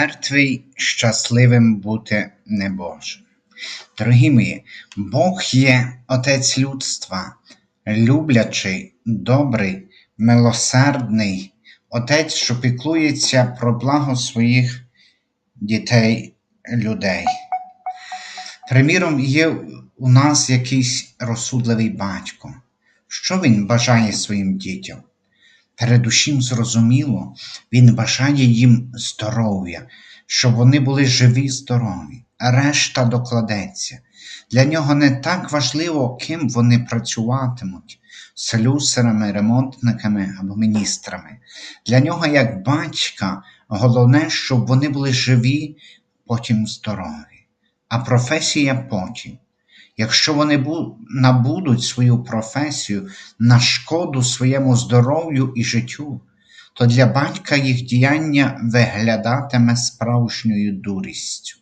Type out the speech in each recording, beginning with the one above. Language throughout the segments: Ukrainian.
Мертвий щасливим бути не може. Дорогі мої, Бог є Отець людства, люблячий, добрий, милосердний, Отець, що піклується про благо своїх дітей, людей. Приміром, є у нас якийсь розсудливий батько. Що він бажає своїм дітям? Передусім зрозуміло, він бажає їм здоров'я, щоб вони були живі здорові, решта докладеться. Для нього не так важливо, ким вони працюватимуть слюсарами, ремонтниками або міністрами. Для нього, як батька, головне, щоб вони були живі, потім здорові, а професія потім. Якщо вони бу- набудуть свою професію на шкоду своєму здоров'ю і життю, то для батька їх діяння виглядатиме справжньою дурістю.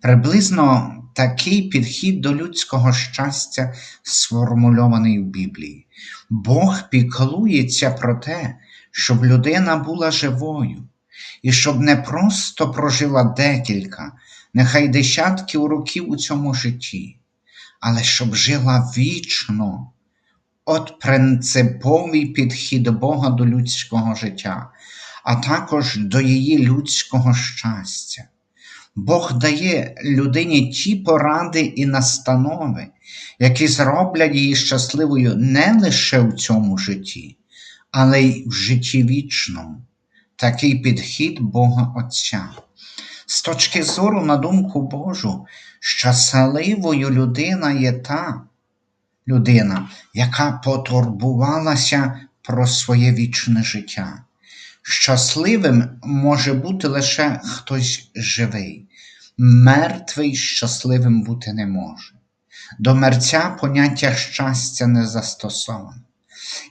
Приблизно такий підхід до людського щастя сформульований у Біблії. Бог піклується про те, щоб людина була живою, і щоб не просто прожила декілька, нехай десятків років у цьому житті, але щоб жила вічно. От принциповий підхід Бога до людського життя, а також до її людського щастя. Бог дає людині ті поради і настанови, які зроблять її щасливою не лише в цьому житті, але й в житті вічному. Такий підхід Бога Отця. З точки зору, на думку Божу, щасливою людина є та людина, яка потурбувалася про своє вічне життя. Щасливим може бути лише хтось живий, мертвий щасливим бути не може. До мерця поняття щастя не застосоване.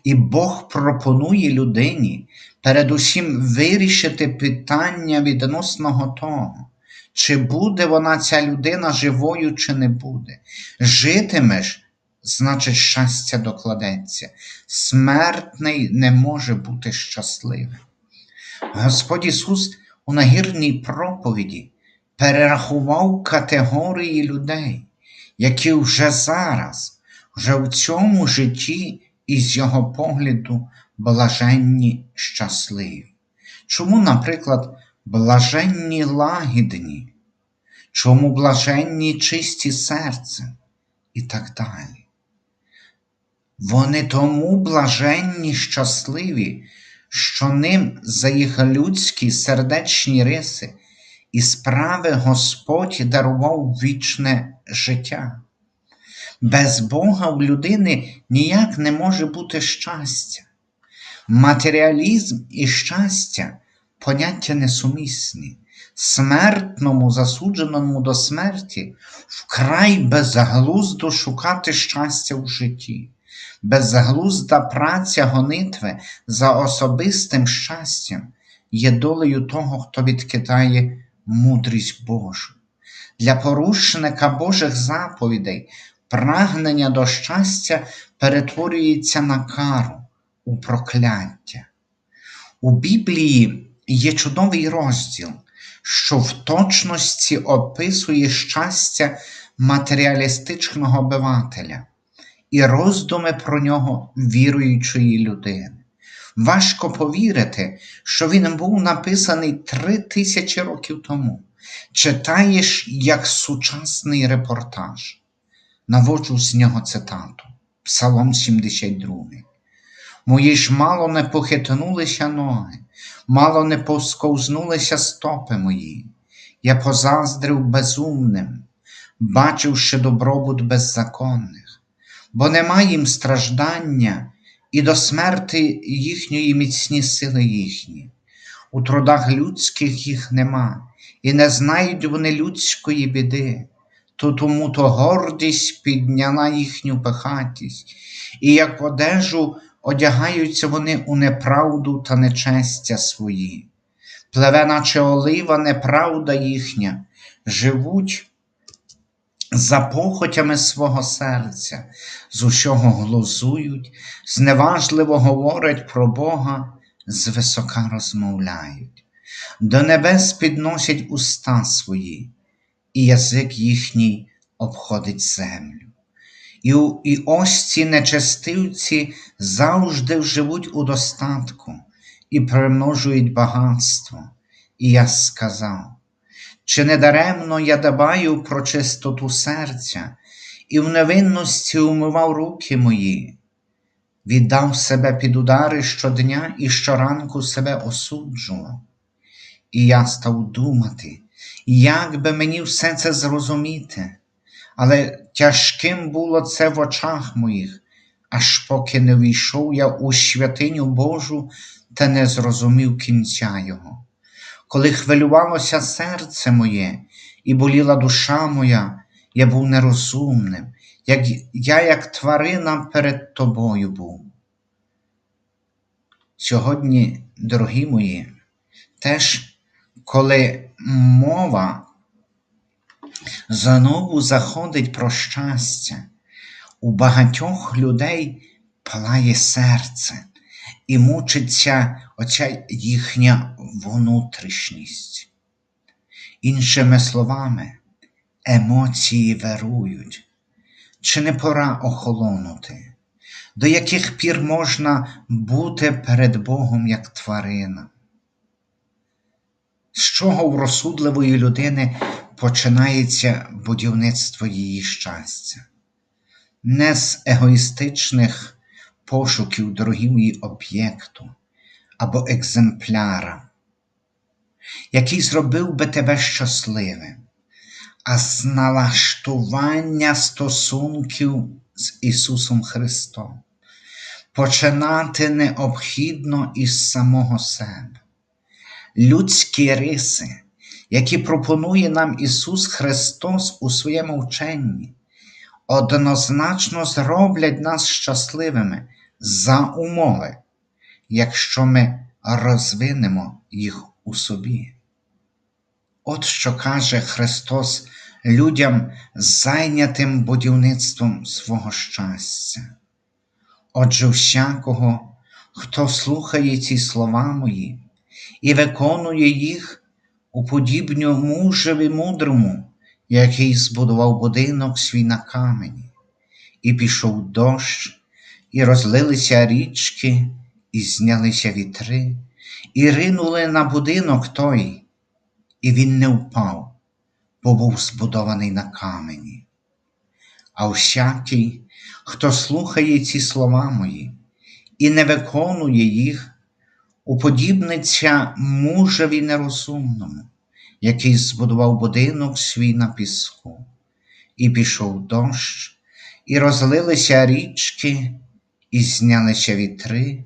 І Бог пропонує людині передусім вирішити питання відносного того, чи буде вона ця людина живою, чи не буде. Житимеш, значить, щастя докладеться. Смертний не може бути щасливим. Господь Ісус у нагірній проповіді перерахував категорії людей, які вже зараз, вже в цьому житті, із його погляду, блаженні щасливі. Чому, наприклад, блаженні лагідні, чому блаженні чисті серцем і так далі. Вони тому блаженні щасливі, що ним за їх людські сердечні риси і справи Господь дарував вічне життя. Без Бога в людини ніяк не може бути щастя. Матеріалізм і щастя поняття несумісні. Смертному, засудженому до смерті, вкрай безглуздо шукати щастя в житті, безглузда праця гонитви за особистим щастям є долею того, хто відкидає мудрість Божу. Для порушника Божих заповідей прагнення до щастя перетворюється на кару, у прокляття. У Біблії є чудовий розділ, що в точності описує щастя матеріалістичного обивателя і роздуми про нього віруючої людини. Важко повірити, що він був написаний три тисячі років тому. Читаєш як сучасний репортаж. Наводжу з нього цитату, Псалом 72. Мої ж мало не похитнулися ноги, мало не посковзнулися стопи мої. Я позаздрив безумним, бачивши добробут беззаконних, бо нема їм страждання і до смерти їхньої міцні сили їхні. У трудах людських їх нема, і не знають вони людської біди, то тому то гордість підняла їхню пихатість, і як одежу одягаються вони у неправду та нечестя свої. Плеве, наче олива, неправда їхня, живуть за похотями свого серця, з усього глузують, зневажливо говорять про Бога, звисока розмовляють. до небес підносять уста свої, і язик їхній обходить землю. І, і ось ці нечестивці завжди живуть у достатку і примножують багатство. І я сказав, чи не даремно я дбаю про чистоту серця і в невинності умивав руки мої, віддав себе під удари щодня і щоранку себе осуджував. І я став думати, як би мені все це зрозуміти, але тяжким було це в очах моїх, аж поки не війшов я у святиню Божу та не зрозумів кінця його. Коли хвилювалося серце моє і боліла душа моя, я був нерозумним, як я, як тварина перед тобою був. Сьогодні, дорогі мої, теж коли мова знову заходить про щастя, у багатьох людей палає серце і мучиться оця їхня внутрішність. Іншими словами, емоції вирують. Чи не пора охолонути? До яких пір можна бути перед Богом як тварина? З чого в розсудливої людини починається будівництво її щастя? Не з егоїстичних пошуків, дорогі об'єкту або екземпляра, який зробив би тебе щасливим, а з налаштування стосунків з Ісусом Христом. Починати необхідно із самого себе. Людські риси, які пропонує нам Ісус Христос у своєму вченні, однозначно зроблять нас щасливими за умови, якщо ми розвинемо їх у собі. От що каже Христос людям, зайнятим будівництвом свого щастя. Отже, всякого, хто слухає ці слова мої і виконує їх, уподібню мужеві мудрому, який збудував будинок свій на камені, і пішов дощ, і розлилися річки, і знялися вітри, і ринули на будинок той, і він не впав, бо був збудований на камені. А всякий, хто слухає ці слова мої і не виконує їх, уподібниться мужеві нерозумному, який збудував будинок свій на піску, і пішов дощ, і розлилися річки, і знялися вітри,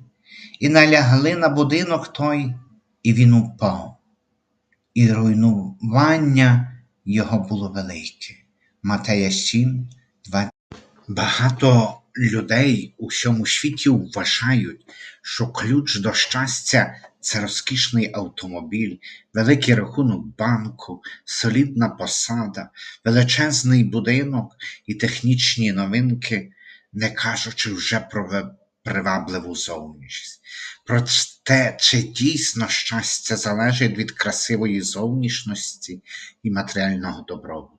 і налягли на будинок той, і він упав, і руйнування його було велике. Матея 7, 20. Багато людей у всьому світі вважають, що ключ до щастя це розкішний автомобіль, великий рахунок банку, солідна посада, величезний будинок і технічні новинки, не кажучи вже про привабливу зовнішність. Проте, чи дійсно щастя залежить від красивої зовнішності і матеріального добробуту?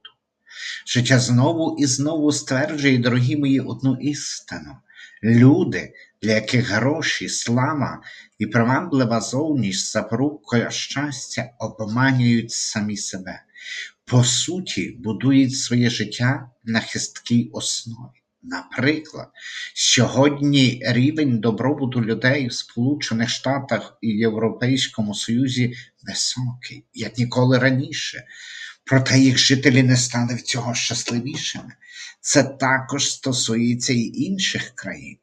Життя знову і знову стверджує, дорогі мої, одну істину. Люди, для яких гроші, слава і приваблива зовність запорукою щастя обманюють самі себе. По суті, будують своє життя на хисткій основі. Наприклад, сьогодні рівень добробуту людей в Сполучених Штатах і Європейському Союзі високий, як ніколи раніше. Проте їх жителі не стали в цього щасливішими. Це також стосується і інших країн.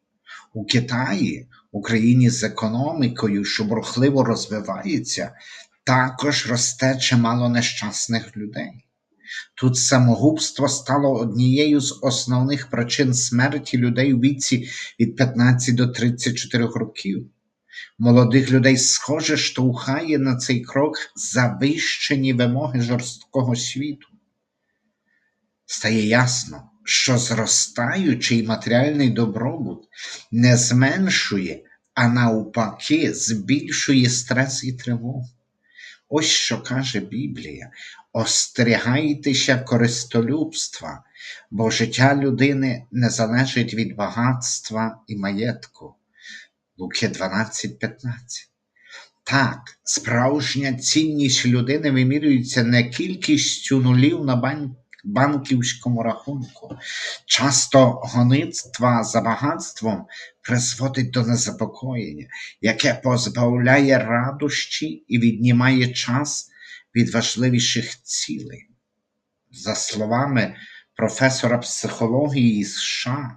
У Китаї, Україні з економікою, що бурхливо розвивається, також росте чимало нещасних людей. Тут самогубство стало однією з основних причин смерті людей у віці від 15 до 34 років. Молодих людей, схоже, штовхає на цей крок завищені вимоги жорсткого світу. Стає ясно, що зростаючий матеріальний добробут не зменшує, а навпаки, збільшує стрес і тривогу. Ось що каже Біблія: остерігайтеся користолюбства, бо життя людини не залежить від багатства і маєтку. Луки 12:15. Так, справжня цінність людини вимірюється не кількістю нулів на бан- банківському рахунку. Часто гонитва за багатством призводить до незапокоєння, яке позбавляє радощі і віднімає час від важливіших цілей. За словами професора психології США,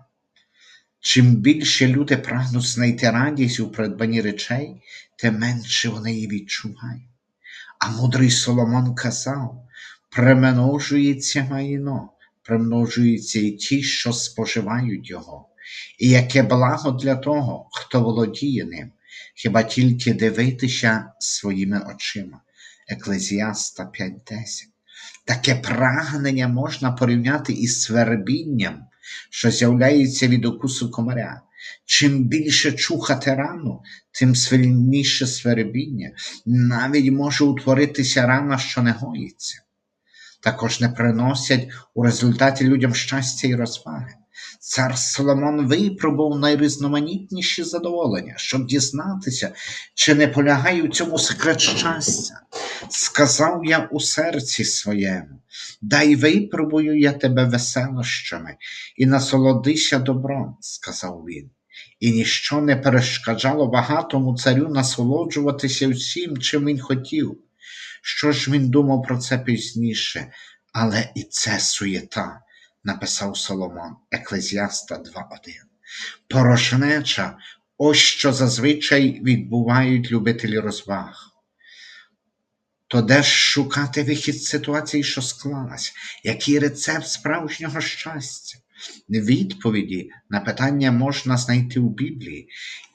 чим більше люди прагнуть знайти радість у придбанні речей, тим менше вони її відчувають. А мудрий Соломон казав: примножується майно, примножуються і ті, що споживають його. І яке благо для того, хто володіє ним, хіба тільки дивитися своїми очима. Еклезіаста 5.10. Таке прагнення можна порівняти із свербінням, що з'являється від укусу комаря. Чим більше чухати рану, тим сильніше свербіння. Навіть може утворитися рана, що не гоїться. Також не приносять у результаті людям щастя і розваги. Цар Соломон випробував найрізноманітніші задоволення, щоб дізнатися, чи не полягає у цьому секрет щастя. Сказав я у серці своєму, дай випробую я тебе веселощами і насолодися добром, сказав він. І ніщо не перешкоджало багатому царю насолоджуватися всім, чим він хотів. Що ж він думав про це пізніше, але і це суєта, написав Соломон, Еклезіаста 2.1. Порожнеча, ось що зазвичай відбувають любителі розваг. То де ж шукати вихід з ситуації, що склалась? Який рецепт справжнього щастя? Відповіді на питання можна знайти у Біблії.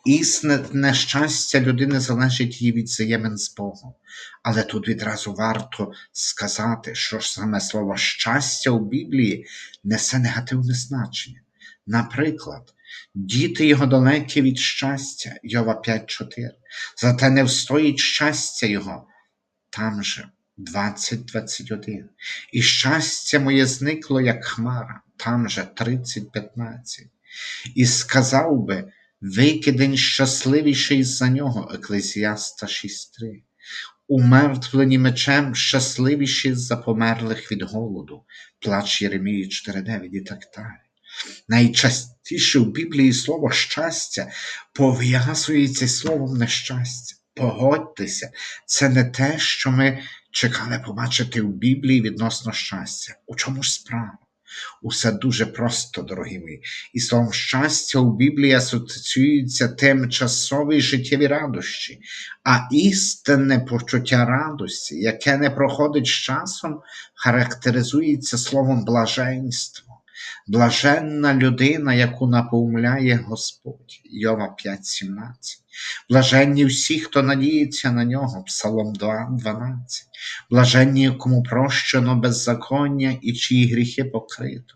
Істинне щастя людини залежить її від взаємин з Богом. Але тут відразу варто сказати, що ж саме слово щастя у Біблії несе негативне значення. Наприклад, діти його далекі від щастя, Йова 5.4. Зате не встоїть щастя його, там же 20.21. І щастя моє зникло, як хмара, там же 30.15. І сказав би, викидень щасливіший за нього, Еклезіаста 6.3. Умертвлені мечем щасливіші за померлих від голоду, плач Єремії 4.9 і так далі. Найчастіше в Біблії слово щастя пов'язується словом нещастя. Погодьтеся, це не те, що ми чекали побачити в Біблії відносно щастя. У чому ж справа? Усе дуже просто, дорогі мої. І словом щастя у Біблії асоціюється тимчасові життєві радощі, а істинне почуття радості, яке не проходить з часом, характеризується словом блаженство. Блаженна людина, яку наповняє Господь, Йова 5.17. Блаженні всі, хто надіється на нього, Псалом 2.12. Блаженні, кому прощено беззаконня і чиї гріхи покрито.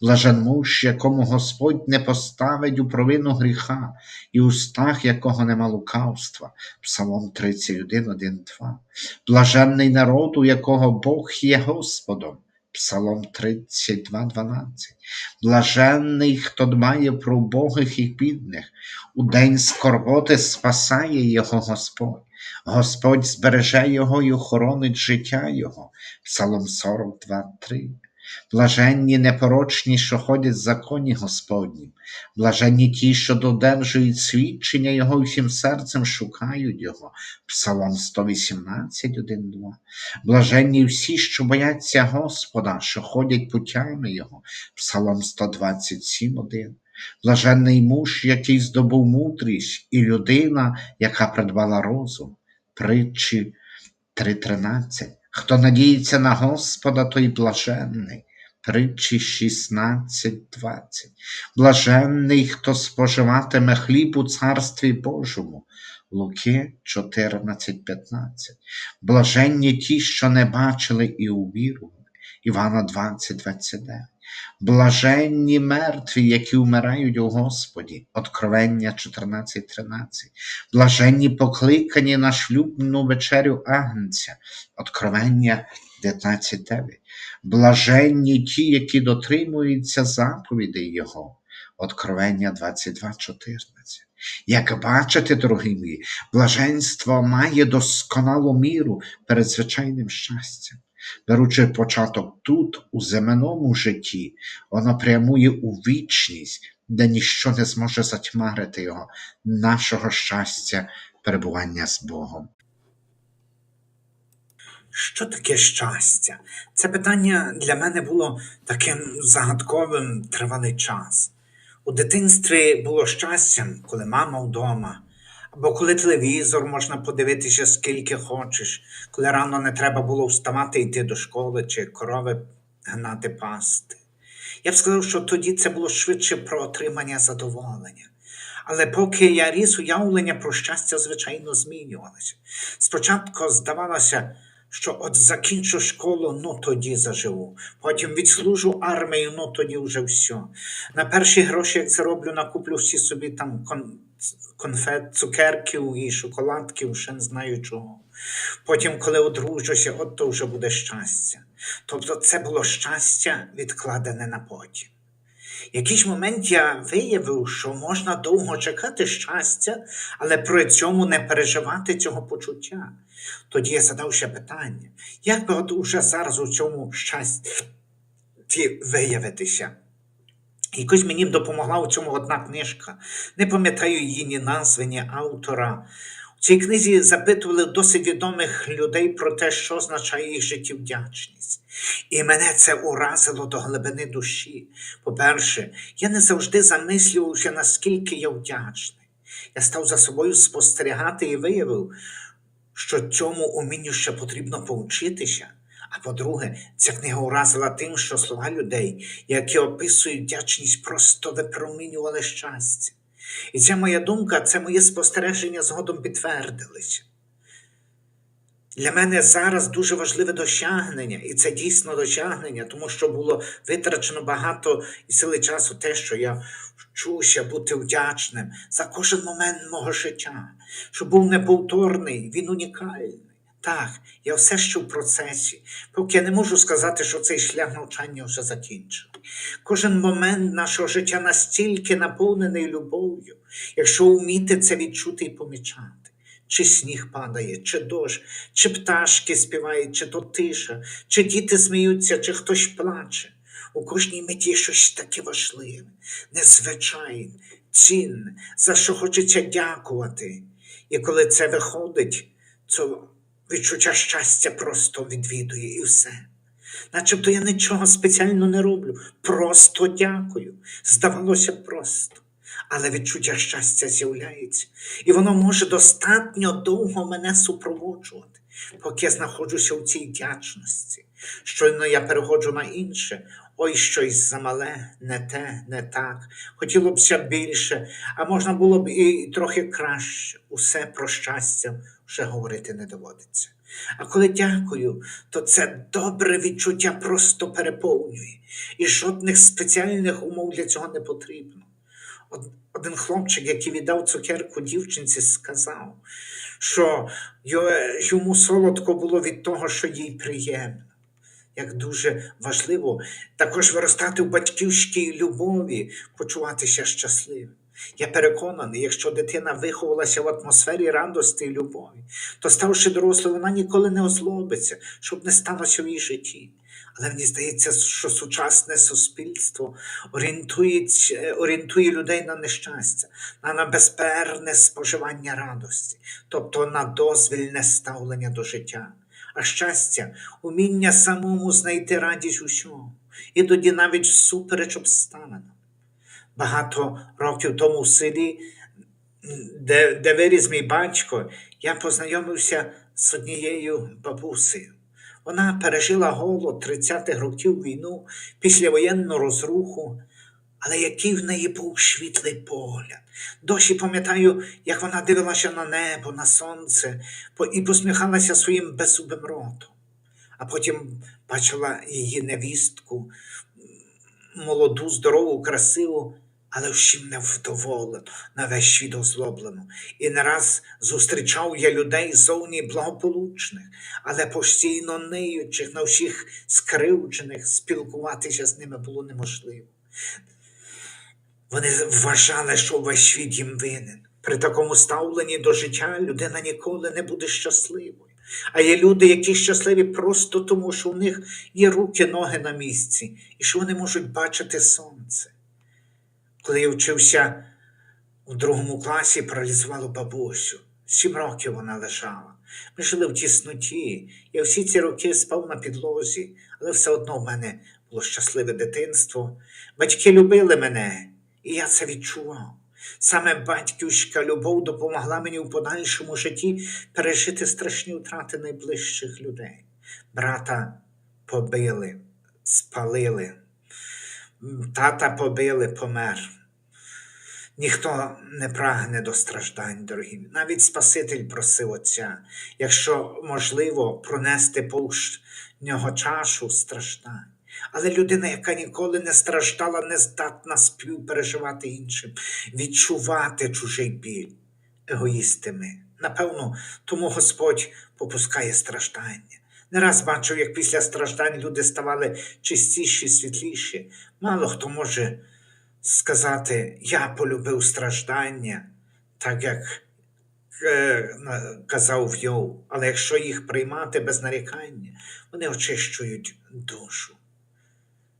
Блажен муж, якому Господь не поставить у провину гріха, і устах якого нема лукавства. Псалом 31, 1, 2. Блаженний народ, у якого Бог є Господом. Псалом 32, 12. Блаженний, хто дбає про убогих і бідних, у день скорботи спасає його Господь. Господь збереже його і охоронить життя його. Псалом 42, 3. Блаженні непорочні, що ходять в законі Господнім, блаженні ті, що додержують свідчення Його і всім серцем шукають Його. Псалом 118, 1, 2. Блаженні всі, що бояться Господа, що ходять путями Його. Псалом 127, 1. Блаженний муж, який здобув мудрість, і людина, яка придбала розум. Притчі 3.13. Хто надіється на Господа, той блаженний. Притчі 16.20. Блаженний, хто споживатиме хліб у Царстві Божому. Луки 14.15. Блаженні ті, що не бачили і увірували. Івана 20.29. Блаженні мертві, які вмирають у Господі. Откровення 14.13. Блаженні покликані на шлюбну вечерю Агнця. Откровення 19.9. Блаженні ті, які дотримуються заповідей Його. Откровення 22.14. Як бачите, дорогі мої, блаженство має досконалу міру перед звичайним щастям. Беручи початок тут, у земному житті, воно прямує у вічність, де ніщо не зможе затьмарити його, нашого щастя, перебування з Богом. Що таке щастя? Це питання для мене було таким загадковим тривалий час. У дитинстві було щастям, коли мама вдома, або коли телевізор можна подивитися скільки хочеш, коли рано не треба було вставати йти до школи чи корови гнати пасти. Я б сказав, що тоді це було швидше про отримання задоволення. Але поки я ріс, уявлення про щастя, звичайно, змінювалося. Спочатку здавалося, що от закінчу школу, ну тоді заживу. Потім відслужу армію, ну тоді вже все. На перші гроші, як зароблю, накуплю всі собі там кон- конфет, цукерків і шоколадків, ще не знаю чого. Потім, коли одружуся, от то вже буде щастя. Тобто це було щастя, відкладене на потім. Якийсь момент я виявив, що можна довго чекати щастя, але при цьому не переживати цього почуття. Тоді я задав ще питання, як би от уже зараз у цьому щасті виявитися? Якось мені допомогла у цьому одна книжка. Не пам'ятаю її ні назви, ні автора. У цій книзі запитували досить відомих людей про те, що означає їх життєвдячність. І мене це уразило до глибини душі. По-перше, я не завжди замислювався, наскільки я вдячний. Я став за собою спостерігати і виявив, що цьому умінню ще потрібно повчитися. А по-друге, ця книга уразила тим, що слова людей, які описують вдячність, просто випромінювали щастя. І ця моя думка, це моє спостереження згодом підтвердилися. Для мене зараз дуже важливе досягнення, і це дійсно досягнення, тому що було витрачено багато і сили часу те, що я вчуся бути вдячним за кожен момент мого життя, що був неповторний, він унікальний. Так, я все ще в процесі, поки я не можу сказати, що цей шлях навчання вже закінчений. Кожен момент нашого життя настільки наповнений любов'ю, якщо вміти це відчути і помічати. Чи сніг падає, чи дощ, чи пташки співають, чи то тиша, чи діти сміються, чи хтось плаче. У кожній миті є щось таке важливе, незвичайне, цінне, за що хочеться дякувати. І коли це виходить, то відчуття щастя просто відвідує і все. Начебто я нічого спеціально не роблю, просто дякую. Здавалося просто. Але відчуття щастя з'являється, і воно може достатньо довго мене супроводжувати, поки я знаходжуся у цій вдячності. Щойно я переходжу на інше, ой, щось замале, не те, не так. Хотіло б ся більше, а можна було б і трохи краще. Усе про щастя вже говорити не доводиться. А коли дякую, то це добре відчуття просто переповнює, і жодних спеціальних умов для цього не потрібно. Од- Один хлопчик, який віддав цукерку дівчинці, сказав, що йому солодко було від того, що їй приємно. Як дуже важливо також виростати в батьківській любові, почуватися щасливим. Я переконаний, якщо дитина виховалася в атмосфері радості і любові, то ставши дорослою, вона ніколи не озлобиться, щоб не сталося в її житті. Але мені здається, що сучасне суспільство орієнтується, орієнтує людей на нещастя, на, на безперервне споживання радості, тобто на дозвільне ставлення до життя. А щастя, уміння самому знайти радість усьому, і тоді навіть всупереч обставинам. Багато років тому в селі, де, де виріс мій батько, я познайомився з однією бабусею. Вона пережила голод 30-х років війну, післявоєнну розруху, але який в неї був світлий погляд. Досі пам'ятаю, як вона дивилася на небо, на сонце і посміхалася своїм беззубим ротом. А потім бачила її невістку, молоду, здорову, красиву, але всім невдоволену, на весь світ озлоблену. І не раз зустрічав я людей зовні благополучних, але постійно ниючих, на всіх скривджених, спілкуватися з ними було неможливо. Вони вважали, що весь світ їм винен. При такому ставленні до життя людина ніколи не буде щасливою. А є люди, які щасливі просто тому, що у них є руки, ноги на місці, і що вони можуть бачити сонце. Коли я вчився у другому класі, паралізувало бабусю. Сім років вона лежала. Ми жили в тісноті. Я всі ці роки спав на підлозі, але все одно в мене було щасливе дитинство. Батьки любили мене, і я це відчував. Саме батьківська любов допомогла мені в подальшому житті пережити страшні втрати найближчих людей. Брата побили, спалили, тата побили, помер. Ніхто не прагне до страждань, дорогі. Навіть Спаситель просив Отця, якщо можливо, пронести повз нього чашу страждань. Але людина, яка ніколи не страждала, не здатна співпереживати іншим, відчувати чужий біль. Егоїсти ми. Напевно, тому Господь попускає страждання. Не раз бачив, як після страждань люди ставали чистіші, світліші. Мало хто може сказати, я полюбив страждання, так як е, казав Йов, але якщо їх приймати без нарікання, вони очищують душу.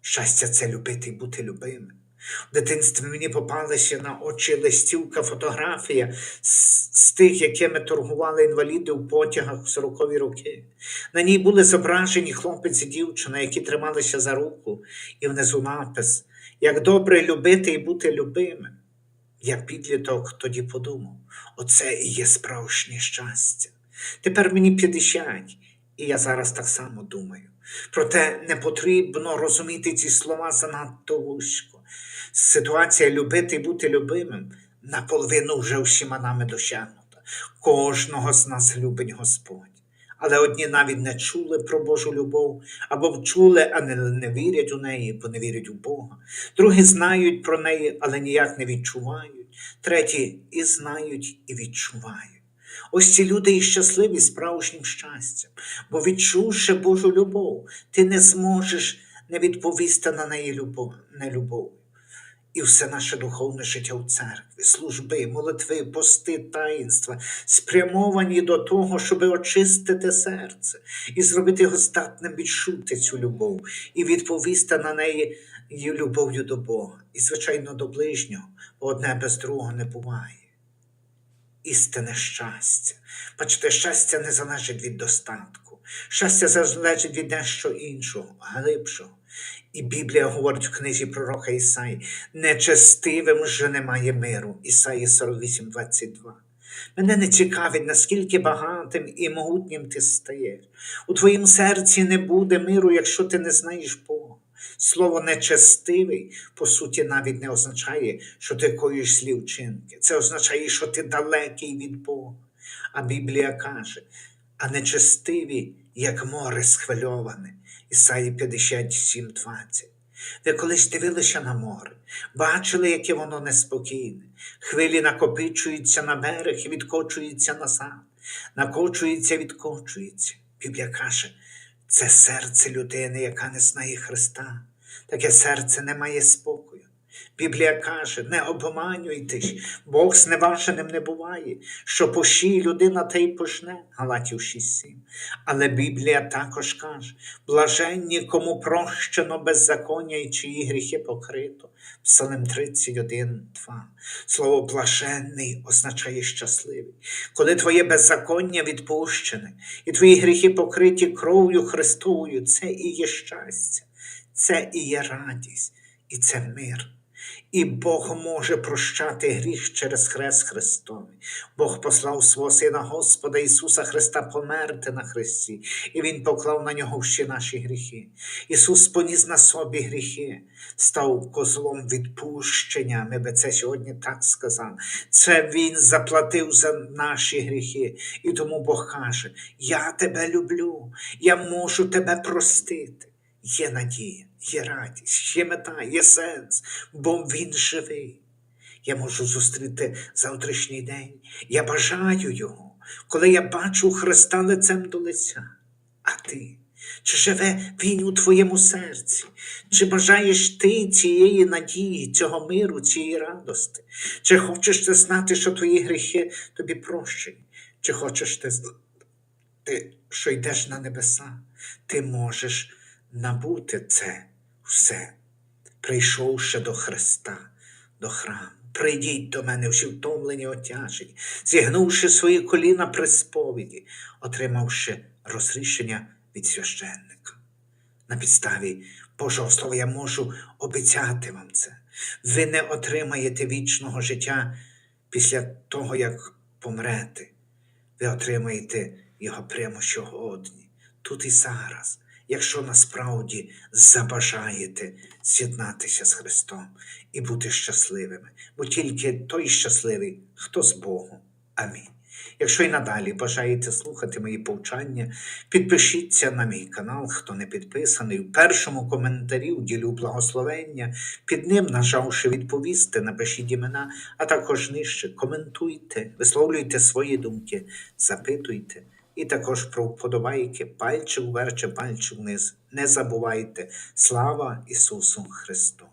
Щастя це любити і бути любимим. В дитинстві мені попалася на очі листівка, фотографія з, з тих, якими торгували інваліди у потягах в 40-ві роки. На ній були зображені хлопець і дівчина, які трималися за руку, і внизу напис Як добре любити і бути любимим. Я підліток тоді подумав, оце і є справжнє щастя. Тепер мені 50, і я зараз так само думаю. Проте не потрібно розуміти ці слова занадто вузько. Ситуація любити і бути любимим наполовину вже всіма нами досягнута. Кожного з нас любить Господь. Але одні навіть не чули про Божу любов, або чули, а не, не вірять у неї, бо не вірять у Бога. Другі знають про неї, але ніяк не відчувають. Треті і знають, і відчувають. Ось ці люди і щасливі справжнім щастям, бо відчувши Божу любов, ти не зможеш не відповісти на неї любов, нелюбов'ю. І все наше духовне життя в церкві, служби, молитви, пости, таїнства спрямовані до того, щоб очистити серце і зробити його здатним відчути цю любов і відповісти на неї її любов'ю до Бога. І, звичайно, до ближнього, бо одне без другого не буває. Істинне щастя. Бачите, щастя не залежить від достатку. Щастя залежить від дещо іншого, глибшого. І Біблія говорить в книзі пророка Ісаї, нечестивим же немає миру. Ісаї 48, 22. Мене не цікавить, наскільки багатим і могутнім ти стаєш. У твоїм серці не буде миру, якщо ти не знаєш Бога. Слово нечестивий, по суті, навіть не означає, що ти коїш слів вчинки. Це означає, що ти далекий від Бога. А Біблія каже, а нечестиві, як море схвильоване. Ісаї 57, 20. Ви колись дивилися на море, бачили, яке воно неспокійне. Хвилі накопичуються на берег і відкочуються назад, накочуються, відкочуються. Біблія каже, це серце людини, яка не знає Христа. Таке серце не має спокою. Біблія каже, не обманюйтесь, Бог зневаженим не буває, що пошіє людина та й пожне, Галатів 6.7. Але Біблія також каже, блаженні, кому прощено беззаконня і чиї гріхи покрито. Псалем 31, 2. Слово блаженний означає щасливий. Коли твоє беззаконня відпущене, і твої гріхи покриті кров'ю Христовою, це і є щастя, це і є радість, і це мир. І Бог може прощати гріх через хрест Христовий. Бог послав свого Сина Господа Ісуса Христа померти на Христі, і Він поклав на нього всі наші гріхи. Ісус поніс на собі гріхи, став козлом відпущення. Ми би це сьогодні так сказали. Це Він заплатив за наші гріхи. І тому Бог каже: Я тебе люблю, я можу тебе простити. Є надія, є радість, є мета, є сенс, бо Він живий. Я можу зустріти завтрашній день. Я бажаю його, коли я бачу Христа лицем до лиця. А ти? Чи живе Він у твоєму серці? Чи бажаєш ти цієї надії, цього миру, цієї радости? Чи хочеш ти знати, що твої гріхи тобі прощені? Чи хочеш ти знати, що йдеш на небеса? Ти можеш набути це все, прийшовши до Христа, до храму. Прийдіть до мене всі втомлені отяжені, зігнувши свої коліна при сповіді, отримавши розрішення від священника. На підставі Божого Слова я можу обіцяти вам це. Ви не отримаєте вічного життя після того, як помрете. Ви отримаєте його прямо сьогодні, тут і зараз, якщо насправді забажаєте з'єднатися з Христом і бути щасливими, бо тільки той щасливий, хто з Богом. Амінь. Якщо і надалі бажаєте слухати мої повчання, підпишіться на мій канал, хто не підписаний. В першому коментарі вділю благословення, під ним, нажавши відповісти, напишіть імена, а також нижче коментуйте, висловлюйте свої думки, запитуйте. І також про вподобайки, пальчик вверх чи пальчик вниз. Не забувайте. Слава Ісусу Христу!